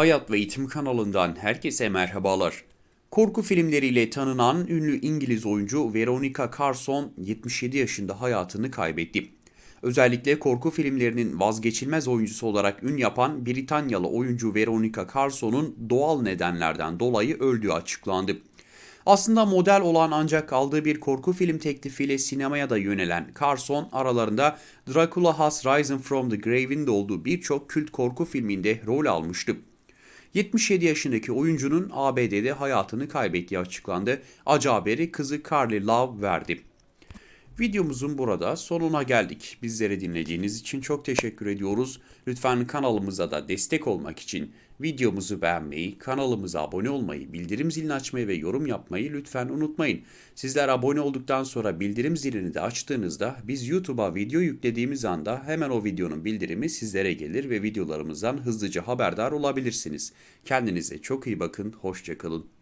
Hayat ve Eğitim kanalından herkese merhabalar. Korku filmleriyle tanınan ünlü İngiliz oyuncu Veronica Carson 77 yaşında hayatını kaybetti. Özellikle korku filmlerinin vazgeçilmez oyuncusu olarak ün yapan Britanyalı oyuncu Veronica Carson'un doğal nedenlerden dolayı öldüğü açıklandı. Aslında model olan ancak aldığı bir korku film teklifiyle sinemaya da yönelen Carson aralarında Dracula Has Risen from the Grave'in de olduğu birçok kült korku filminde rol almıştı. 77 yaşındaki oyuncunun ABD'de hayatını kaybettiği açıklandı. Acı haberi kızı Carly Love verdi. Videomuzun burada sonuna geldik. Bizleri dinlediğiniz için çok teşekkür ediyoruz. Lütfen kanalımıza da destek olmak için videomuzu beğenmeyi, kanalımıza abone olmayı, bildirim zilini açmayı ve yorum yapmayı lütfen unutmayın. Sizler abone olduktan sonra bildirim zilini de açtığınızda biz YouTube'a video yüklediğimiz anda hemen o videonun bildirimi sizlere gelir ve videolarımızdan hızlıca haberdar olabilirsiniz. Kendinize çok iyi bakın, hoşçakalın.